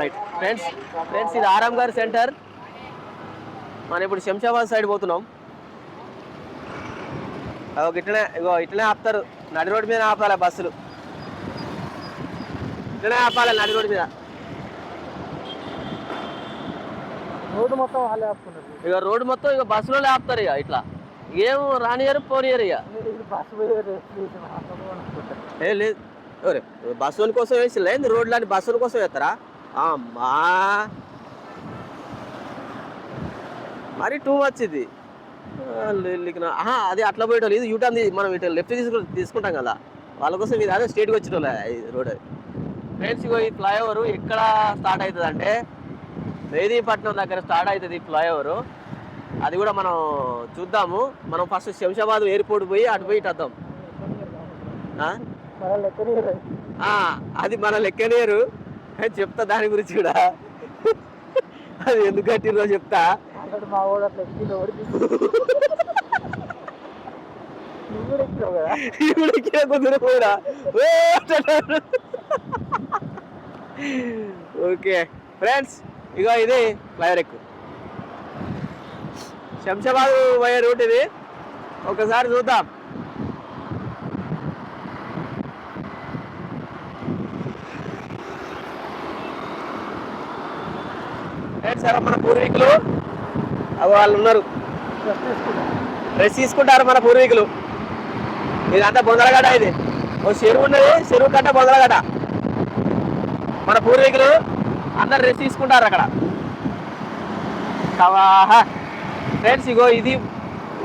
Right friends friends ఇది ఆరామ్ గారి సెంటర్ మనం ఇప్పుడు శంషాబాద్ సైడ్ పోతున్నాం. ఒక ఇట్లనే ఇగో ఇట్లనే ఆపుతారు. నడి రోడ్డు మీద ఆపాలి బస్సులు. ఇట్లనే ఆపాలి నడి రోడ్డు మీద. రోడ్డు మొత్తం వాళ్ళే ఆపుకున్నారు. ఇక రోడ్డు మొత్తం ఇక బస్సులో ఆపుతారు ఇక ఇట్లా. ఏం రానియరు పోనీయరు ఇక బస్సు ఏ లేదు. ఎవరే? బస్సుల కోసం వేసి లేదు రోడ్లని బస్సుల కోసం వేస్తారా అమ్మా! మరి టూ మచ్ ఇది. అది అట్లా పోయేటోళ్ళు. ఇది యూటర్న్ మనం ఇటు లెఫ్ట్ తీసుకు తీసుకుంటాం కదా. వాళ్ళ కోసం ఇది అదే స్ట్రేట్కి వచ్చేటోళ్ళ రోడ్ ఫ్రెండ్స్ ఇగో ఈ ఫ్లైఓవర్ ఎక్కడ స్టార్ట్ అవుతుంది అంటే మెహదీపట్నం దగ్గర స్టార్ట్ అవుతుంది ఈ ఫ్లైఓవర్ అది కూడా మనం చూద్దాము. మనం ఫస్ట్ శంషాబాద్ ఎయిర్పోర్ట్ పోయి అటు పోయి ఇటు వద్దాం. అది మన లెక్కనేరు. కానీ చెప్తా దాని గురించి కూడా. అది ఎందుకు కట్టిరో చెప్తా. కూడా ఇప్పుడు ఎక్కిన కుదురు. ఓకే ఫ్రెండ్స్ ఇగో ఇది ఎక్కు. శంషాబాద్ పోయే రూట్ ఇది. ఒకసారి చూద్దాం. ఫ్రెండ్స్ మన పూర్వీకులు? వాళ్ళు ఉన్నారు. డ్రెస్ తీసుకుంటారు మన పూర్వీకులు. ఇదంతా బొందలగడ ఇది. ఓ చెరువు ఉన్నది చెరువు కట్ట బొందలగడ మన పూర్వీకులు అందరు డ్రెస్ తీసుకుంటారు అక్కడ. ఫ్రెండ్స్ ఇగో ఇది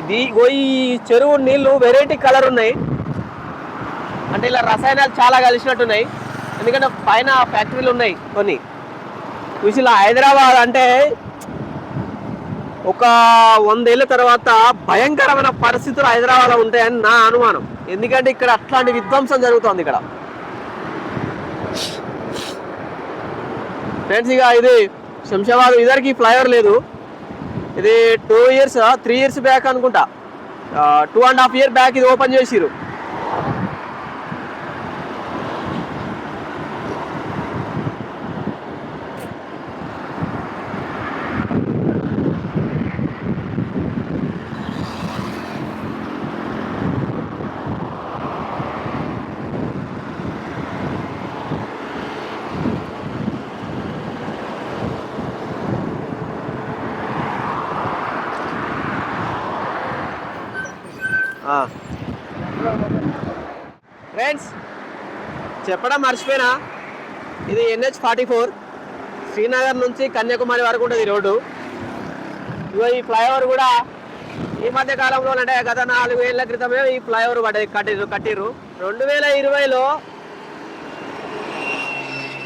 ఇది ఇగో ఈ చెరువు నీళ్ళు వెరైటీ కలర్ ఉన్నాయి. అంటే ఇలా రసాయనాలు చాలా కలిసినట్టున్నాయి. ఎందుకంటే పైన ఫ్యాక్టరీలు ఉన్నాయి కొన్ని. చూసి హైదరాబాద్ అంటే ఒక వందేళ్ళ తర్వాత భయంకరమైన పరిస్థితులు హైదరాబాద్లో ఉంటాయని నా అనుమానం. ఎందుకంటే ఇక్కడ అట్లాంటి విధ్వంసం జరుగుతోంది ఇక్కడ. ఫ్రెండ్స్ ఇక ఇది శంషాబాద్ ఇద్దరికి ఫ్లైఓవర్ లేదు. ఇది two years three years back అనుకుంటా. Two and half year back ఇది ఓపెన్ చేసిరు ఫ్రెండ్స్ చెప్పడం మర్చిపోయినా? ఇది ఎన్హెచ్ ఫార్టీ ఫోర్ శ్రీనగర్ నుంచి కన్యాకుమారి వరకు ఉంటుంది ఈ రోడ్డు. ఇగో ఈ ఫ్లైఓవర్ కూడా ఈ మధ్య కాలంలో అంటే గత నాలుగు ఏళ్ళ క్రితమే ఈ ఫ్లైఓవర్ పడ్డది కట్టిర్రు కట్టిర్రు. రెండు వేల ఇరవైలో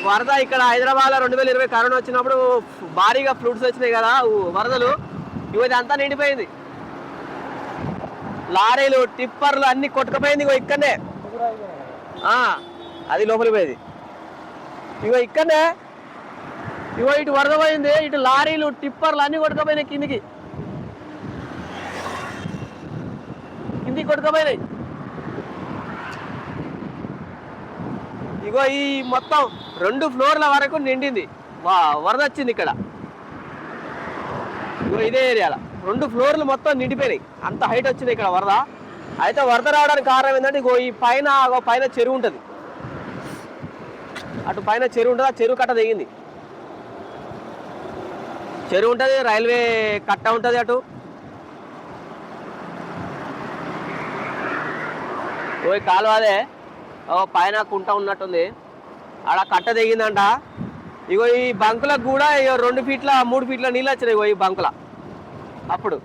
వరద ఇక్కడ హైదరాబాద్లో రెండు వేల ఇరవై కరోనా వచ్చినప్పుడు భారీగా ఫ్లూట్స్ వచ్చినాయి కదా వరదలు. ఇవి అంతా నిండిపోయింది. లారీలు టిప్పర్లు అన్ని కొట్టుకుపోయింది ఇగో ఇక్కడనే. అది లోపలికి పోయేది. ఇగో ఇక్కడనే ఇగో ఇటు వరద పోయింది ఇటు లారీలు టిప్పర్లు అన్ని కొడుకపోయినాయి కిందికి. కిందికి కొడుకపోయినాయి ఇగో ఈ మొత్తం రెండు ఫ్లోర్ల వరకు నిండింది. వా వరద వచ్చింది ఇక్కడ. ఇగో ఇదే ఏరియాలో. రెండు ఫ్లోర్లు మొత్తం నిండిపోయినాయి. అంత హైట్ వచ్చింది ఇక్కడ వరద. అయితే వరద రావడానికి కారణం ఏంటంటే ఇగో ఈ పైన పైన చెరువు ఉంటుంది. అటు పైన చెరువు ఉంటుంది ఆ చెరువు కట్ట దిగింది చెరువు ఉంటుంది రైల్వే కట్ట ఉంటుంది అటు. ఓ ఈ కాలువ అదే. ఓ పైన కుంట ఉన్నట్టుంది. ఆడ కట్ట దిగిందంట ఇగో ఈ బంకులకు కూడా ఇగో రెండు ఫీట్ల మూడు ఫీట్ల నీళ్ళు వచ్చినాయి ఇగో ఈ బంకుల. అప్పుడు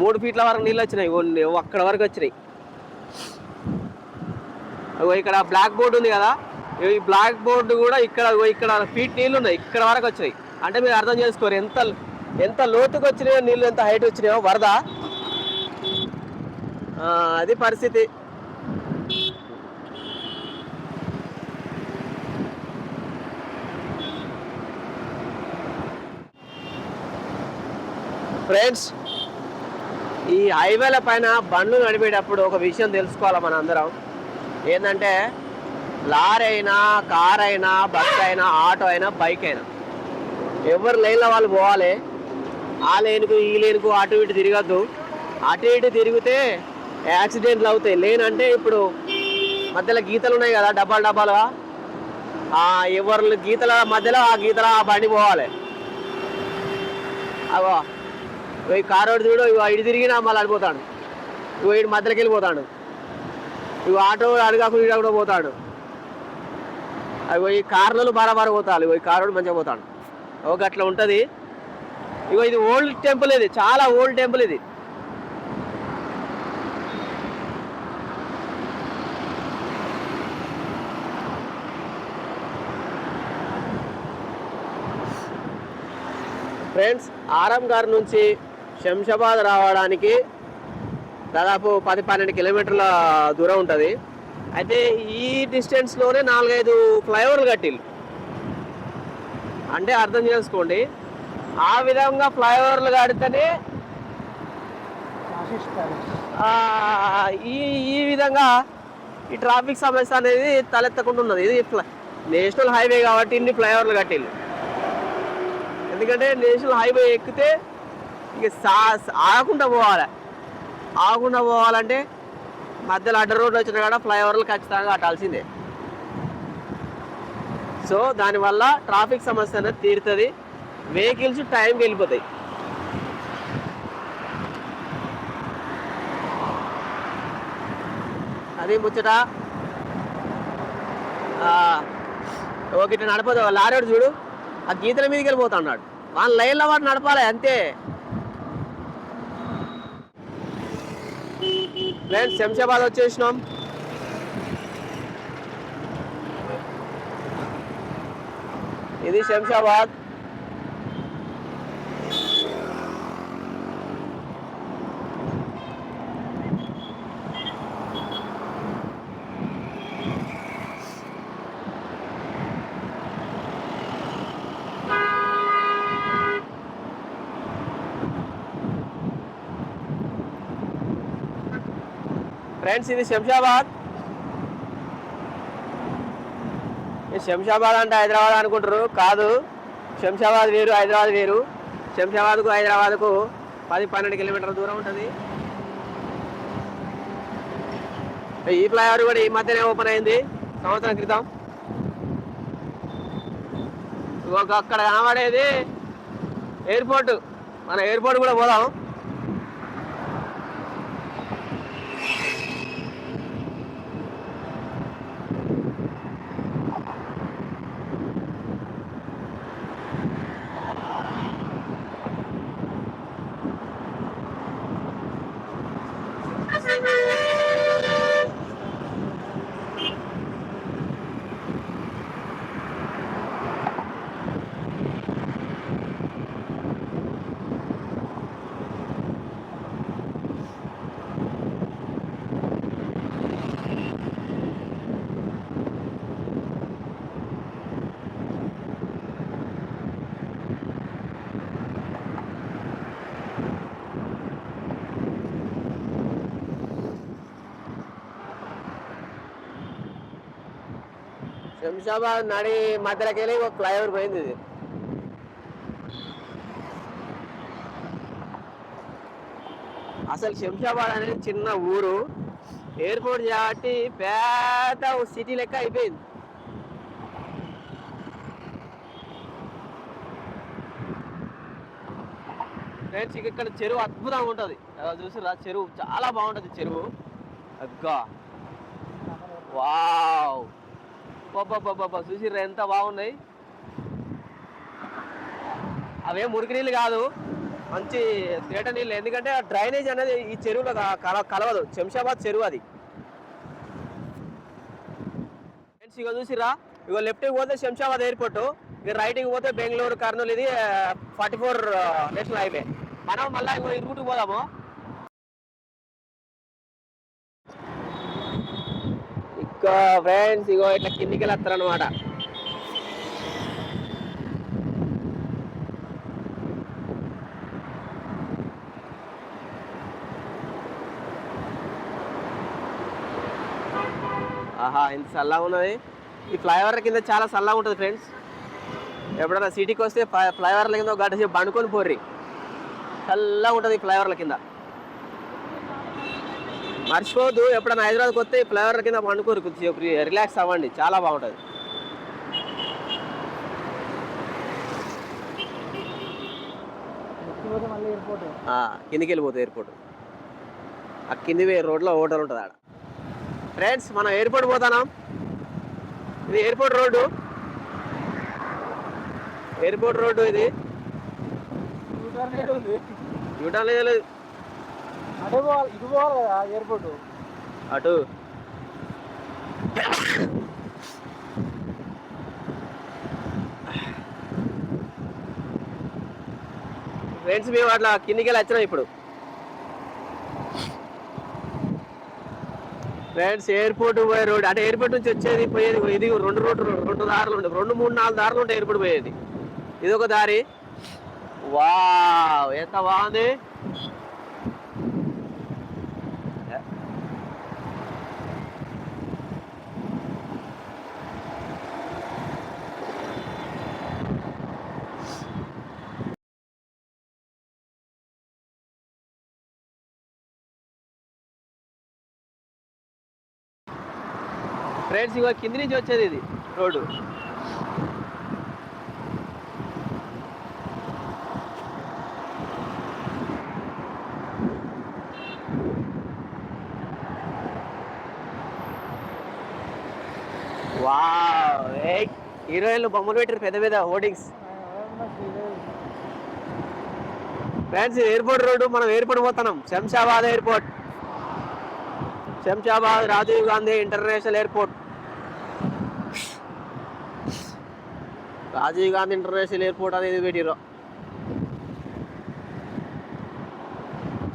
మూడు ఫీట్ల వరకు నీళ్ళు వచ్చినాయి ఇగో అక్కడ వరకు వచ్చినాయి. ఇక్కడ బ్లాక్ బోర్డు ఉంది కదా. ఈ బ్లాక్ బోర్డు కూడా ఇక్కడ ఇక్కడ ఫీట్ నీళ్ళు ఉన్నాయి. ఇక్కడ వరకు వచ్చినాయి. అంటే మీరు అర్థం చేసుకోరు ఎంత ఎంత లోతుకు వచ్చినాయో నీళ్ళు ఎంత హైట్ వచ్చినాయో వరద. అది పరిస్థితి. ఫ్రెండ్స్ ఈ హైవేల పైన బండ్లు నడిపేటప్పుడు ఒక విషయం తెలుసుకోవాలి మన అందరం ఏంటంటే లారీ అయినా కార్ అయినా బస్ అయినా ఆటో అయినా బైక్ అయినా ఎవరు లైన్లో వాళ్ళు పోవాలి. ఆ లేనుకు ఈ లేనుకు అటు ఇటు తిరగద్దు. అటు ఇటు తిరిగితే యాక్సిడెంట్లు అవుతాయి. లేనంటే ఇప్పుడు మధ్యలో గీతలు ఉన్నాయి కదా డబ్బాలు డబ్బాలుగా. ఆ ఎవరు గీతల మధ్యలో ఆ గీతల ఆ బండి పోవాలి. అవో ఈ కారు చూడు ఇటు తిరిగినా మళ్ళీ అడిపోతాడు ఇగో ఇటు మధ్యలోకి వెళ్ళిపోతాడు. ఇవి ఆటో అడగాకు కూడా పోతాడు. అవి ఈ కార్లలో బాగా పోతాడు ఇగో కారు మంచిగా పోతాడు. ఒక అట్లా ఉంటుంది. ఇగో ఇది ఓల్డ్ టెంపుల్ ఇది. చాలా ఓల్డ్ టెంపుల్ ఇది. ఫ్రెండ్స్ ఆరం నుంచి శంషాబాద్ రావడానికి దాదాపు పది పన్నెండు కిలోమీటర్ల దూరం ఉంటుంది. అయితే ఈ డిస్టెన్స్లోనే నాలుగైదు ఫ్లైఓవర్లు కట్టిల్లు. అంటే అర్థం చేసుకోండి. ఆ విధంగా ఫ్లైఓవర్లు కడితేనే ఈ ఈ విధంగా ఈ ట్రాఫిక్ సమస్య అనేది తలెత్తకుండా ఉన్నది ఇది నేషనల్ హైవే కాబట్టి ఇన్ని ఫ్లైఓవర్లు కట్టిల్లు. ఎందుకంటే నేషనల్ హైవే ఎక్కితే ఇక సా ఆగకుండా పోవాలి. ఆగకుండా పోవాలంటే మధ్యలో అడ్డ రోడ్డు వచ్చిన కూడా ఫ్లైఓవర్లు ఖచ్చితంగా కట్టాల్సిందే. సో దానివల్ల ట్రాఫిక్ సమస్య అనేది తీరుతుంది. వెహికల్స్ టైంకి వెళ్ళిపోతాయి. అది ముచ్చట. ఆ, ఒకటి నడపదు. లారీడు చూడు. ఆ గీతల మీదకి వెళ్ళిపోతా అన్నాడు వాళ్ళ లైన్లో వాడు నడపాలి అంతే. ఫ్రెండ్స్ శంషాబాద్ వచ్చేసినాం. ఇది శంషాబాద్ ఫ్రెండ్స్ ఇది శంషాబాద్. ఈ శంషాబాద్ అంటే హైదరాబాద్ అనుకుంటారు కాదు శంషాబాద్ వేరు హైదరాబాద్ వేరు. శంషాబాద్కు హైదరాబాద్కు పది పన్నెండు కిలోమీటర్ల దూరం ఉంటుంది. ఈ ఫ్లైఓవర్ కూడా ఈ మధ్యనే ఓపెన్ అయింది. సంవత్సరం క్రితం. ఒక అక్కడ కనబడేది ఎయిర్పోర్ట్. మన ఎయిర్పోర్ట్ కూడా పోదాం. Thank you. శంషాబాద్ నడి మధ్యలోకి వెళ్ళి ఒక ఫ్లైఓవర్ పోయింది ఇది. అసలు శంషాబాద్ అనేది చిన్న ఊరు. ఎయిర్పోర్ట్ కాబట్టి పెద్ద సిటీ లెక్క అయిపోయింది. ఫ్రెండ్స్ ఇక్కడ చెరువు అద్భుతంగా ఉంటుంది. చూసారా చెరువు చాలా బాగుంటుంది చెరువు. అగ్గా వావ్. బాబా చూసిర్రా ఎంత బాగున్నాయి. అవేం మురికి నీళ్ళు కాదు మంచి తేట నీళ్ళు. ఎందుకంటే ఆ డ్రైనేజ్ అనేది ఈ చెరువులో కల కలవదు. శంషాబాద్ చెరువు అది. ఫ్రెండ్స్ ఇక చూసిరా ఇక లెఫ్ట్కి పోతే శంషాబాద్ ఎయిర్పోర్ట్ ఇక రైట్కి పోతే బెంగళూరు కర్నూలు ఇది ఫార్టీ ఫోర్ నేషనల్ హైవే మనం మళ్ళీ ఇగో ఈ రూట్కి పోదాము. ఫ్రెండ్స్ ఇగో ఇట్లా కిందికి వెళ్ళొస్తారు అనమాట ఆహా ఇంత చల్లగా ఉన్నది. ఈ ఫ్లైఓవర్ కింద చాలా చల్లగా ఉంటుంది ఫ్రెండ్స్ ఎప్పుడైనా సిటీకి వస్తే ఫ్లై- ఫ్లైఓవర్ల కింద ఒక గడ్డ సేపు బండుకొని పోర్రి. చల్లగా ఉంటుంది ఈ ఫ్లైఓవర్ల కింద. మర్చిపోవద్దు. ఎప్పుడైనా హైదరాబాద్కి వస్తే ఈ ఫ్లైఓవర్ల కింద పండుకోరు కొద్దిసేపు రిలాక్స్ అవ్వండి. చాలా బాగుంటుంది. కిందికి వెళ్ళిపోతుంది ఎయిర్పోర్ట్. ఆ కింది రోడ్లో హోటల్ ఉంటుంది ఆడ. ఫ్రెండ్స్ మనం ఎయిర్పోర్ట్ పోతున్నాం. ఇది ఎయిర్పోర్ట్ రోడ్డు. ఎయిర్పోర్ట్ రోడ్డు ఇది. యూటర్న్ లేదు. లేదు. పోవాలి ఇటు పోవాలి కదా ఎయిర్పోర్ట్ అటు. ఫ్రెండ్స్ మేము అట్లా కిందికి వెళ్ళి వచ్చినాం ఇప్పుడు. ఫ్రెండ్స్ ఎయిర్పోర్ట్ పోయే రోడ్ అంటే ఎయిర్పోర్ట్ నుంచి వచ్చేది పోయేది ఇది రెండు రోడ్డు రెండు దారులు ఉంటాయి రెండు మూడు నాలుగు దారులు ఉంటాయి ఎయిర్పోర్ట్ పోయేది. ఇది ఒక దారి. వావ్ ఎంత బాగుంది. ఫ్రెండ్స్ ఇగో కింది నుంచి వచ్చేది ఇది రోడ్డు. వావ్ హీరోయిన్లు బొమ్మలు పెట్టారు పెద్ద పెద్ద హోర్డింగ్స్. ఫ్రెండ్స్ ఎయిర్పోర్ట్ రోడ్డు మనం ఎయిర్పోర్ట్ పోతున్నాం. Shamshabad airport. Shamshabad Rajiv Gandhi international airport. Rajiv Gandhi international airport అనేది పెట్టిరు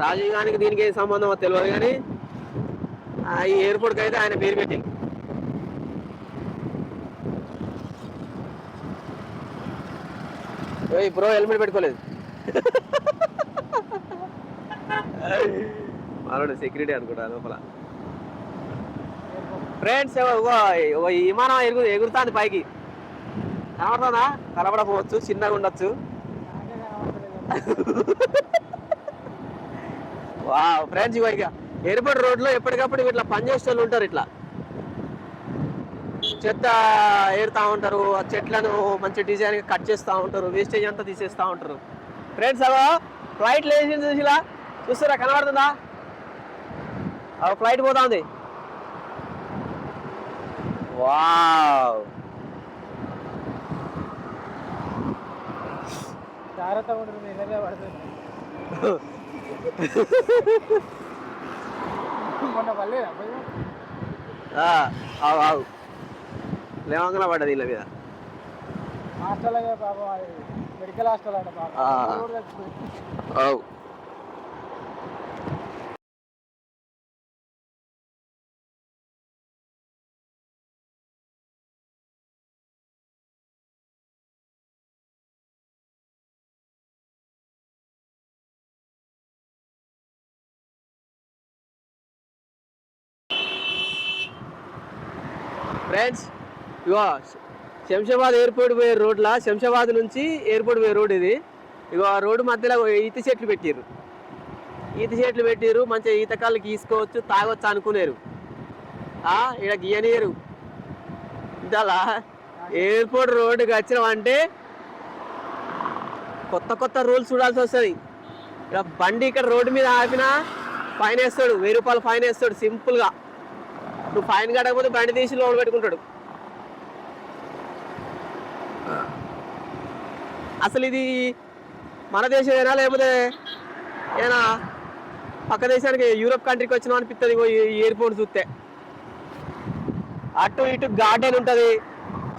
రాజీవ్ గాంధీకి దీనికి ఏం సంబంధమో తెలియదు కానీ ఆ, ఈ ఎయిర్పోర్ట్కి అయితే ఆయన పేరు పెట్టి బ్రో హెల్మెట్ పెట్టుకోలేదు. మనోడు సెక్యూరిటీ అనుకుంటా లోపల. ఫ్రెండ్స్ ఈ విమానం ఎగురు ఎగురుతాంది పైకి. కనబడుతుందా కనబడకపోవచ్చు చిన్నగా ఉండొచ్చు. వా ఫ్రెండ్స్ ఇగో ఇక ఎయిర్పోర్ట్ రోడ్లో ఎప్పటికప్పుడు ఇట్లా పనిచేసే వాళ్ళు ఉంటారు ఇట్లా. చెత్త ఏరుతా ఉంటారు ఆ చెట్లను మంచి డిజైన్ కట్ చేస్తూ ఉంటారు వేస్టేజ్ అంతా తీసేస్తూ ఉంటారు. ఫ్రెండ్స్ అవో ఫ్లైట్ లేచి చూసిలా చూస్తారా కనబడుతుందా? ఫ్లైట్ ఫ్లైట్ ఉంది వావ్. జాగ్రత్తగా ఉంటుంది ఎన్నదే పడుతుంది మొన్న పర్లేదా పోయి ఆ, ఆవు ఆవు లేవంగానే పడ్డది వీళ్ళ మీద హాస్టల్ పాపం అది మెడికల్ హాస్టల్ అంట పాపం ఆ. ఫ్రెండ్స్ ఇగో శంషాబాద్ ఎయిర్పోర్ట్ పోయే రోడ్లా శంషాబాద్ నుంచి ఎయిర్పోర్ట్ పోయే రోడ్ ఇది. ఇగో ఆ రోడ్డు మధ్యలో ఈత చెట్లు పెట్టారు ఈత చెట్లు పెట్టారు మంచిగా ఈత కాళ్ళు గీసుకోవచ్చు తాగొచ్చు అనుకునేరు. ఇక్కడ ఈడ గీయనీయరు. ఇంతలా ఎయిర్పోర్ట్ రోడ్డుకి వచ్చినామంటే కొత్త కొత్త రూల్స్ చూడాల్సి వస్తుంది. ఇక్కడ బండి ఇక్కడ రోడ్డు మీద ఆపినా ఫైన్ వేస్తాడు వెయ్యి రూపాయలు ఫైన్ వేస్తాడు సింపుల్గా. నువ్వు ఫైన్ కట్టకపోతే బండి తీసి లోన్ పెట్టుకుంటాడు. అసలు ఇది మన దేశమేనా లేకపోతే ఏనా? పక్క దేశానికి యూరోప్ కంట్రీకి వచ్చినా అనిపిస్తుంది ఇయర్ఫోన్ చూస్తే అటు ఇటు గార్డెన్ ఉంటుంది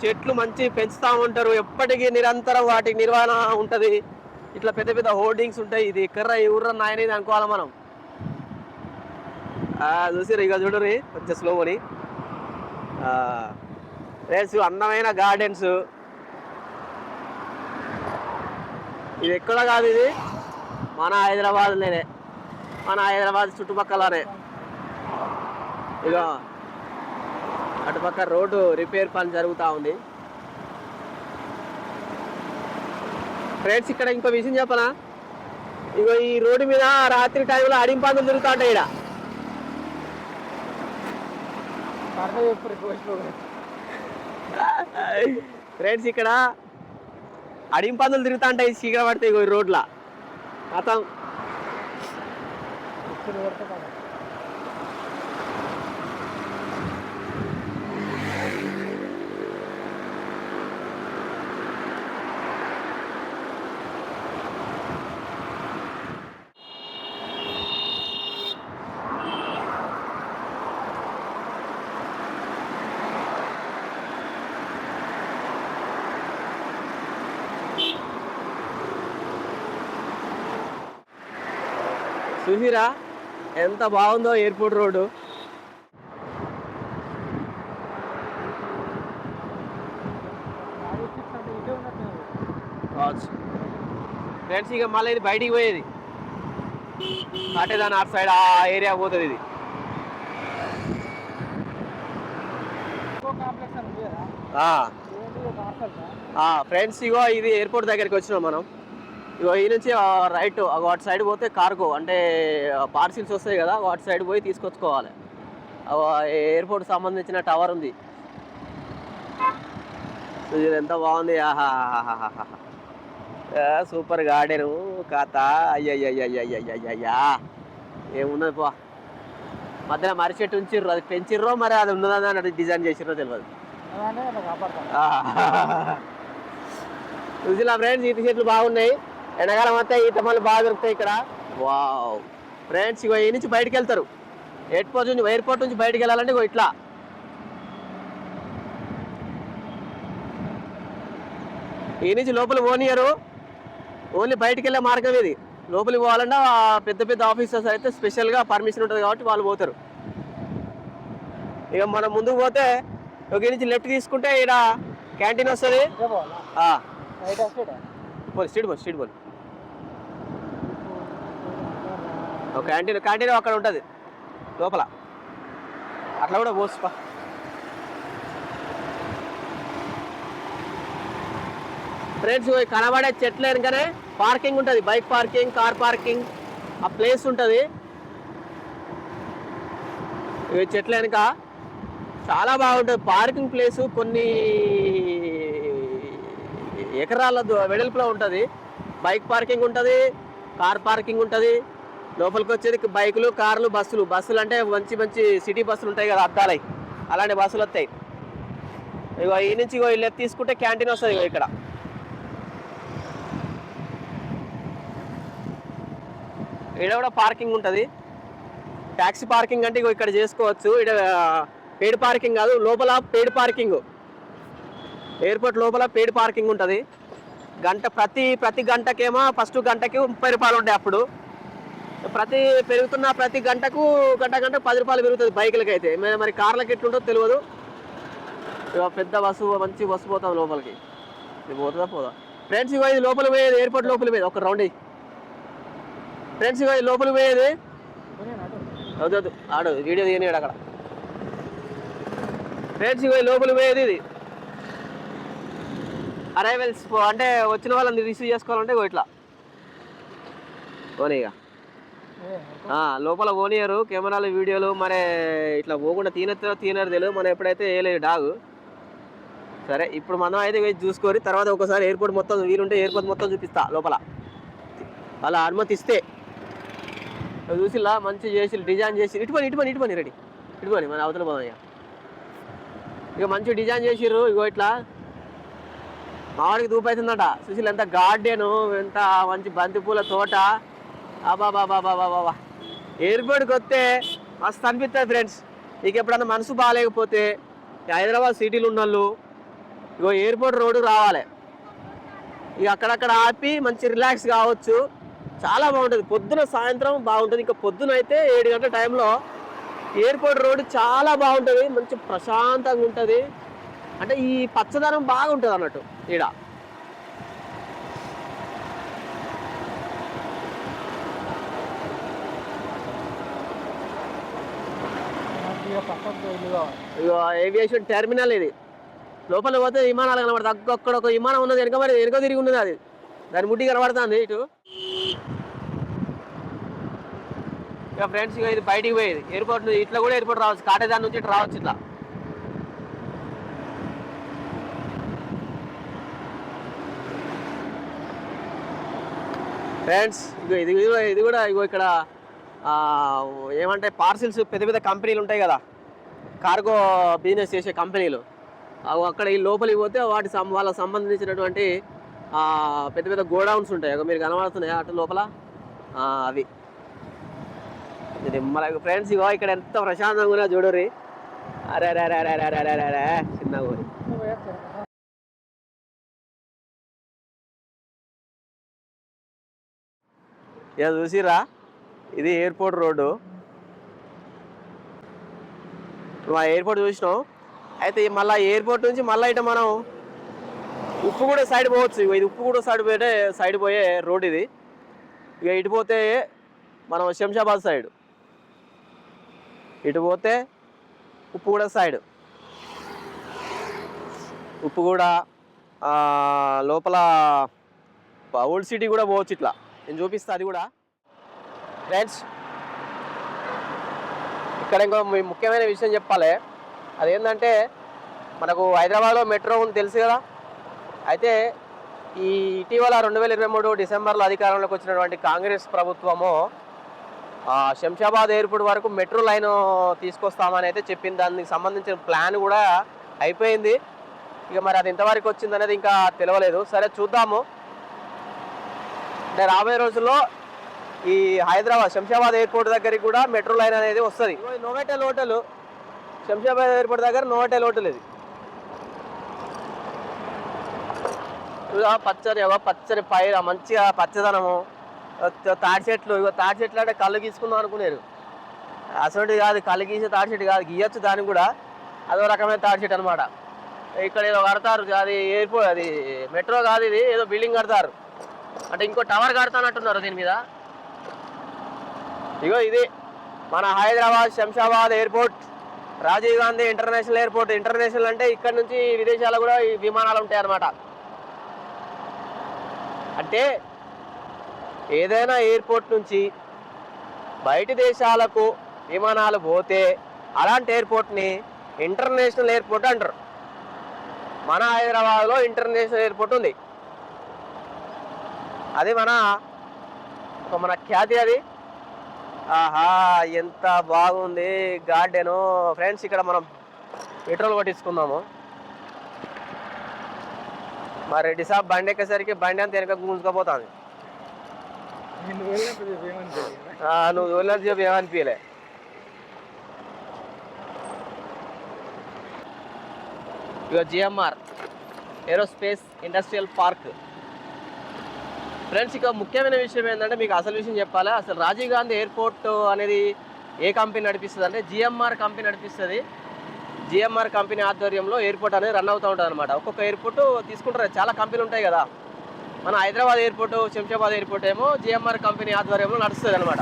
చెట్లు మంచి పెంచుతూ ఉంటారు ఎప్పటికీ నిరంతరం వాటికి నిర్వహణ ఉంటుంది. ఇట్లా పెద్ద పెద్ద హోర్డింగ్స్ ఉంటాయి ఇది ఎక్కర్రా ఎవర్రా నాయనేది అనుకోవాలి మనం? ఆ, ఇక చూడరు కొంచెం స్లోని రేసు అందమైన గార్డెన్స్. ఇది ఎక్కడ కాదు ఇది? మన హైదరాబాద్లోనే మన హైదరాబాద్ చుట్టుపక్కలనే. ఇక అటుపక్క రోడ్డు రిపేర్ పని జరుగుతూ ఉంది. ఫ్రెండ్స్ ఇక్కడ ఇంకో విషయం చెప్పనా? ఇగో ఈ రోడ్డు మీద రాత్రి టైంలో అడింపాదులు తిరుగుతూ ఉంటాయి ఇక్కడ ఫ్రెండ్స్ ఇక్కడ అడింపందులు తిరుగుతా ఉంటాయి చీకటి పడతాయి రోడ్ల. అతం చూసిరా ఎంత బాగుందో ఎయిర్పోర్ట్ రోడ్డు. ఇదే ఫ్రెండ్స్ ఇక మళ్ళీ ఇది బయటికి పోయేది. అటే దాని అటు సైడ్ ఆ ఏరియా పోతుంది ఇది. ఫ్రెండ్స్ ఇగో ఇది ఎయిర్పోర్ట్ దగ్గరికి వచ్చినాం మనం. ఇగో ఈ నుంచి రైట్ అటు సైడ్ పోతే కార్గో అంటే పార్సిల్స్ వస్తాయి కదా అటు సైడ్ పోయి తీసుకొచ్చుకోవాలి. ఎయిర్పోర్ట్ సంబంధించిన టవర్ ఉంది. ఇది ఎంత బాగుంది. ఆహాహాహాహాహా. ఆ, సూపర్ గార్డెను కథ అయ్యయ్యయ్యయ్యయ్యయ్యా ఏమున్నది పో. మధ్యలో మర్రి చెట్టు ఉంచిర్రు అది పెంచిర్రో మరి అది ఉన్నదని అన్నట్టు డిజైన్ చేసిర్రో తెలియదు చూసినా ఫ్రెండ్స్ ఈత చెట్లు బాగున్నాయి. ఎండాకాలం అంతా ఈత మళ్ళీ బాగా దొరుకుతాయి ఇక్కడ. వావ్. ఫ్రెండ్స్ ఇగో ఈ నుంచి బయటికి వెళ్తారు. ఎయిర్పోర్ట్ నుంచి ఎయిర్పోర్ట్ నుంచి బయటికి వెళ్ళాలంటే ఇగో ఇట్లా. ఈ నుంచి లోపల పోనీయరు ఓన్లీ బయటికి వెళ్ళే మార్గం ఇది. లోపలికి పోవాలంటే పెద్ద పెద్ద ఆఫీసర్స్ అయితే స్పెషల్గా పర్మిషన్ ఉంటుంది కాబట్టి వాళ్ళు పోతారు. ఇక మనం ముందుకు పోతే ఒక నుంచి లెఫ్ట్ తీసుకుంటే ఇక్కడ క్యాంటీన్ వస్తుంది. రైట్ స్ట్రీట్ పోనీ స్ట్రీట్ పోనీ. ఓకే ఒక క్యాంటీన్ క్యాంటీన్ అక్కడ ఉంటుంది. లోపల. అట్లా కూడా పోసుకో ఫ్రెండ్స్ కనబడే చెట్లు వెనకనే పార్కింగ్ ఉంటుంది. బైక్ పార్కింగ్ కార్ పార్కింగ్ ఆ ప్లేస్ ఉంటుంది. ఇవి చెట్ల వెనక చాలా బాగుంటుంది. పార్కింగ్ ప్లేసు కొన్ని ఎకరాల దు- వెడల్పులో ఉంటుంది. బైక్ పార్కింగ్ ఉంటుంది కార్ పార్కింగ్ ఉంటుంది. లోపలికి వచ్చేది బైకులు కార్లు బస్సులు. బస్సులు అంటే మంచి మంచి సిటీ బస్సులు ఉంటాయి కదా అద్దాలై. అలాంటి బస్సులు వస్తాయి. ఇగో ఈ నుంచి ఇగో లెఫ్ట్ తీసుకుంటే క్యాంటీన్ వస్తుంది ఇగో ఇక్కడ. ఇక్కడ కూడా పార్కింగ్ ఉంటుంది. ట్యాక్సీ పార్కింగ్ అంటే ఇగో ఇక్కడ చేసుకోవచ్చు. ఇక్కడ పెయిడ్ పార్కింగ్ కాదు లోపల పెయిడ్ పార్కింగ్. ఎయిర్పోర్ట్ లోపల పెయిడ్ పార్కింగ్ ఉంటుంది. గంట ప్రతి ప్రతి గంటకేమో ఫస్ట్ గంటకి ముప్పై రూపాయలు ఉంటాయి అప్పుడు. ప్రతి పెరుగుతున్న ప్రతి గంటకు గంట గంట పది రూపాయలు పెరుగుతుంది బైకులకి అయితే మరి మరి కార్లకి ఎట్లుంటుందో తెలియదు. ఇక పెద్ద బస్సు మంచి బస్సు పోతాం లోపలికి. ఇది పోతుందా? పోదా? ఫ్రెండ్స్ ఇగో ఇది లోపల పోయేది ఎయిర్పోర్ట్ లోపల పోయేది. ఒక రౌండ్ ఫ్రెండ్స్ ఇగో లోపల పోయేది. వద్దు వద్దు. ఆడు వీడియో తీయనివాడు అక్కడ. ఫ్రెండ్స్ ఇగో లోపల పోయేది ఇది. అరైవల్స్ అంటే వచ్చిన వాళ్ళని రిసీవ్ చేసుకోవాలంటే ఇట్లా. పోనీ ఇక లోపల పోనీయరు. కెమెరాలు వీడియోలు మరి ఇట్లా పోకుండా తీనెత్తారో తీనరు తెలియదు మనం ఎప్పుడైతే వేయలేదు డాగు. సరే ఇప్పుడు మనం అయితే వేసి చూసుకొని తర్వాత ఒకసారి ఎయిర్పోర్ట్ మొత్తం వీలుంటే ఎయిర్పోర్ట్ మొత్తం చూపిస్తా లోపల. అలా అనుమతి ఇస్తే అది చూసిలా మంచి చేసి డిజైన్ చేసి ఇటు పని ఇటు పని ఇటు పని రెడీ. ఇటు పని మన అవతల పోదాం ఇక. ఇక మంచి డిజైన్ చేసిర్రు ఇగో ఇట్లా. మామిడికి దూపు అవుతుందట సుశీల్ ఎంత గార్డెను ఎంత మంచి బంతిపూల తోట. అబాబాబాబాబాబా ఎయిర్పోర్ట్కి వస్తే మస్తు అనిపిస్తుంది ఫ్రెండ్స్. నీకు ఎప్పుడన్నా మనసు బాగాలేకపోతే హైదరాబాద్ సిటీలో ఉన్న వాళ్ళు ఇగో ఎయిర్పోర్ట్ రోడ్డు రావాలి. ఇక అక్కడక్కడ ఆపి మంచి రిలాక్స్ కావచ్చు. చాలా బాగుంటుంది. పొద్దున సాయంత్రం బాగుంటుంది. ఇంకా పొద్దున అయితే ఏడు గంటల టైంలో ఎయిర్పోర్ట్ రోడ్డు చాలా బాగుంటుంది. మంచి ప్రశాంతంగా ఉంటుంది. అంటే ఈ పచ్చదనం బాగుంటుంది అన్నట్టు ఈడ ఇక పక్కకు ఇల్లు కావాలి ఇగో ఏవియేషన్ టెర్మినల్ ఇది. లోపల పోతే విమానాలు కనబడతాయి. అక్కడ ఒక విమానం ఉన్నది వెనక మరి వెనక తిరిగి ఉన్నది అది. దాని ముట్టి కనబడుతుంది ఇటు. ఇక ఫ్రెండ్స్ ఇక ఇది బయటికి పోయేది. ఎయిర్పోర్ట్ ఇట్లా కూడా ఎయిర్పోర్ట్ రావచ్చు. కాటేదాని నుంచి ఇట్లా రావచ్చు ఇట్లా. ఫ్రెండ్స్ ఇగో ఇది ఇది కూడా ఇగో ఇక్కడ ఏమంటే పార్సిల్స్ పెద్ద పెద్ద కంపెనీలు ఉంటాయి కదా. కార్గో బిజినెస్ చేసే కంపెనీలు. అక్కడ ఈ లోపలికి పోతే వాటి వాళ్ళకి సంబంధించినటువంటి పెద్ద పెద్ద గోడౌన్స్ ఉంటాయి. మీరు కనబడుతున్నాయి అటు లోపల? అవి. ఇది మన ఫ్రెండ్స్ ఇగో ఇక్కడ ఎంత ప్రశాంతంగా ఉన్నా చూడరి అరే అరే అరే అరే అరే అరే అరే చిన్న ఊరి. ఇక చూసిరా ఇది ఎయిర్పోర్ట్ రోడ్డు. మా ఎయిర్పోర్ట్ చూసినాం. అయితే మళ్ళీ మళ్ళా ఎయిర్పోర్ట్ నుంచి మళ్ళీ ఇటు మనం ఉప్పు కూడా సైడ్ పోవచ్చు ఇది ఉప్పు కూడా సైడ్ పోయే సైడ్ పోయే రోడ్ ఇది. ఇక ఇటు పోతే మనం శంషాబాద్ సైడ్ ఇటు పోతే ఉప్పు కూడా సైడ్ ఉప్పు కూడా లోపల ఓల్డ్ సిటీ కూడా పోవచ్చు ఇట్లా. నేను చూపిస్తా అది కూడా. ఫ్రెండ్స్ ఇక్కడ ఇంకో మీ- ముఖ్యమైన విషయం చెప్పాలి. అదేంటంటే మనకు హైదరాబాద్లో మెట్రో ఉంది తెలుసు కదా? అయితే ఈ ఇటీవల రెండు వేల ఇరవై మూడు డిసెంబర్లో అధికారంలోకి వచ్చినటువంటి కాంగ్రెస్ ప్రభుత్వము శంషాబాద్ ఎయిర్పోర్ట్ వరకు మెట్రో లైన్ తీసుకొస్తామని అయితే చెప్పింది. దానికి సంబంధించిన ప్లాన్ కూడా అయిపోయింది. ఇక మరి అది ఇంతవరకు వచ్చింది అనేది ఇంకా తెలియలేదు సరే చూద్దాము. అంటే రాబోయే రోజుల్లో ఈ హైదరాబాద్ శంషాబాద్ ఎయిర్పోర్ట్ దగ్గరికి కూడా మెట్రో లైన్ అనేది వస్తుంది. నోవెటల్ హోటల్ శంషాబాద్ ఎయిర్పోర్ట్ దగ్గర నోవెటల్ హోటల్ ఇది. చూడా పచ్చని ఇగో పచ్చని పైర మంచిగా పచ్చదనము తాడి చెట్లు ఇగో తాడి చెట్లు అంటే కళ్ళు గీసుకుందాం అనుకునేరు. అసలు కాదు కళ్ళు గీసే తాడి చెట్టు కాదు గీయచ్చు దానికి కూడా. అదో రకమైన తాడి చెట్టు అనమాట ఇక్కడ ఏదో కడతారు అది ఎయిర్పోర్ట్ అది మెట్రో కాదు ఇది ఏదో బిల్డింగ్ కడతారు. అంటే ఇంకో టవర్ కడతానంటున్నారు దీని మీద. ఇగో ఇది మన Hyderabad Shamshabad airport Rajiv Gandhi international airport. International అంటే ఇక్కడ నుంచి విదేశాలు కూడా ఈ విమానాలు ఉంటాయి అన్నమాట అంటే ఏదైనా ఎయిర్పోర్ట్ నుంచి బయటి దేశాలకు విమానాలు పోతే అలాంటి ఎయిర్పోర్ట్ని ఇంటర్నేషనల్ ఎయిర్పోర్ట్ అంటారు. మన హైదరాబాద్లో ఇంటర్నేషనల్ ఎయిర్పోర్ట్ ఉంది. అది మన ఒక మన ఖ్యాతి అది. ఆహా ఎంత బాగుంది గార్డెను ఫ్రెండ్స్ ఇక్కడ మనం పెట్రోల్ కొట్టించుకుందాము. మా రెడ్డి సాబ్ బండి ఎక్కేసరికి బండి అంతా వెనక గుంజుకపోతుంది. నువ్వు వెళ్ళదు చెప్పి ఏమనిపించలే ఇక GMR aerospace industrial park. Friends ఇక ముఖ్యమైన విషయం ఏంటంటే మీకు అసలు విషయం చెప్పాలి? అసలు రాజీవ్ గాంధీ ఎయిర్పోర్ట్ అనేది ఏ కంపెనీ నడిపిస్తుంది? అంటే జిఎంఆర్ కంపెనీ నడిపిస్తుంది. జిఎంఆర్ కంపెనీ ఆధ్వర్యంలో ఎయిర్పోర్ట్ అనేది రన్ అవుతూ ఉంటుంది అనమాట ఒక్కొక్క ఎయిర్పోర్ట్ తీసుకుంటారు. చాలా కంపెనీలు ఉంటాయి కదా. మన హైదరాబాద్ ఎయిర్పోర్ట్ శంషాబాద్ ఎయిర్పోర్ట్ ఏమో జిఎంఆర్ కంపెనీ ఆధ్వర్యంలో నడుస్తుంది అనమాట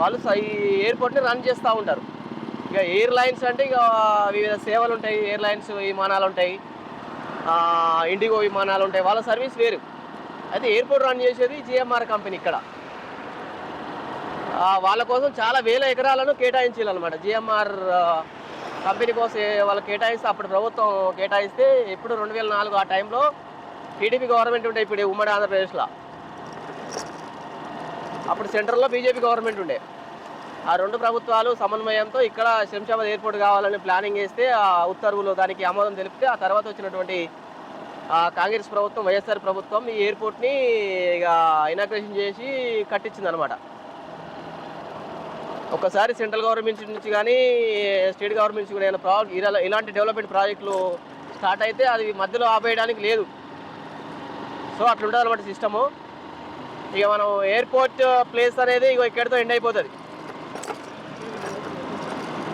వాళ్ళు స- ఈ ఎయిర్పోర్ట్ని రన్ చేస్తూ ఉంటారు. ఇక ఎయిర్లైన్స్ అంటే ఇక వివిధ సేవలు ఉంటాయి. ఎయిర్లైన్స్ విమానాలు ఉంటాయి. ఇండిగో విమానాలు ఉంటాయి. వాళ్ళ సర్వీస్ వేరు. అయితే ఎయిర్పోర్ట్ రన్ చేసేది జిఎంఆర్ కంపెనీ ఇక్కడ. వాళ్ళ కోసం చాలా వేల ఎకరాలను కేటాయించాలన్నమాట. జిఎంఆర్ కంపెనీ కోసం వాళ్ళు కేటాయిస్తే అప్పుడు ప్రభుత్వం కేటాయిస్తే ఇప్పుడు రెండు వేల నాలుగు ఆ టైంలో టీడీపీ గవర్నమెంట్ ఉండే ఇప్పుడు ఉమ్మడి ఆంధ్రప్రదేశ్లో. అప్పుడు సెంట్రల్లో బీజేపీ గవర్నమెంట్ ఉండే. ఆ రెండు ప్రభుత్వాలు సమన్వయంతో ఇక్కడ శంషాబాద్ ఎయిర్పోర్ట్ కావాలని ప్లానింగ్ చేస్తే ఆ ఉత్తర్వులు దానికి ఆమోదం తెలిపితే ఆ తర్వాత వచ్చినటువంటి కాంగ్రెస్ ప్రభుత్వం వైఎస్ఆర్ ప్రభుత్వం ఈ ఎయిర్పోర్ట్ని ఇక ఇనాగ్రేషన్ చేసి కట్టించింది అనమాట ఒకసారి సెంట్రల్ గవర్నమెంట్ నుంచి కానీ స్టేట్ గవర్నమెంట్ నుంచి కూడా ఏమైనా ప్రా ఇలా- ఇలాంటి డెవలప్మెంట్ ప్రాజెక్టులు స్టార్ట్ అయితే అది మధ్యలో ఆపేయడానికి లేదు. సో అట్లుంటుంది అనమాట సిస్టము. ఇక మనం ఎయిర్పోర్ట్ ప్లేస్ అనేది ఇక ఇక్కడితో ఎండ్ అయిపోతుంది.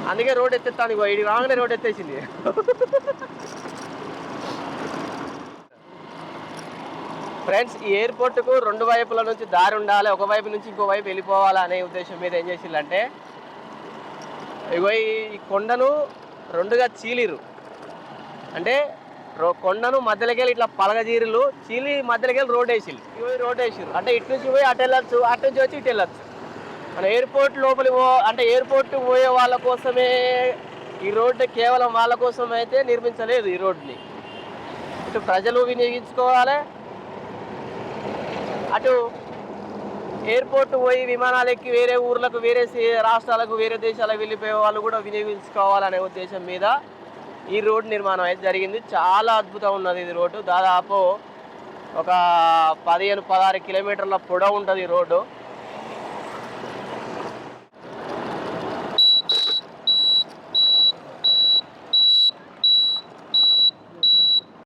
అందుకే రోడ్ ఎత్తేస్తాను ఇగో ఇది రాగానే రోడ్ ఎత్తేసింది. ఫ్రెండ్స్ ఈ ఎయిర్పోర్ట్కు రెండు వైపుల నుంచి దారి ఉండాలి ఒక వైపు నుంచి ఇంకో వైపు వెళ్ళిపోవాలి అనే ఉద్దేశం మీద ఏం చేసిందంటే ఇగో ఈ కొండను రెండుగా చీలిరు అంటే రో- కొండను మధ్యలోకెళ్ళి ఇట్లా పలగజీరులు చీలి మధ్యలోకి రోడ్ వేసిరు ఇవి రోడ్ వేసిరు అంటే ఇటు నుంచి పోయి అటు వెళ్ళొచ్చు అటు నుంచి వచ్చి ఇటు వెళ్ళొచ్చు. మన ఎయిర్పోర్ట్ లోపలి పో అంటే ఎయిర్పోర్ట్ పోయే వాళ్ళ కోసమే ఈ రోడ్డు కేవలం వాళ్ళ కోసం అయితే నిర్మించలేదు ఈ రోడ్ని ఇటు ప్రజలు వినియోగించుకోవాలి. అటు ఎయిర్పోర్ట్ పోయి విమానాలు ఎక్కి వేరే ఊర్లకు వేరే రాష్ట్రాలకు వేరే దేశాలకు వెళ్ళిపోయే వాళ్ళు కూడా వినియోగించుకోవాలనే ఉద్దేశం మీద ఈ రోడ్డు నిర్మాణం అయితే జరిగింది. చాలా అద్భుతం ఉన్నది ఇది రోడ్డు. దాదాపు ఒక పదిహేను పదహారు కిలోమీటర్ల పొడవు ఉంటుంది ఈ రోడ్డు.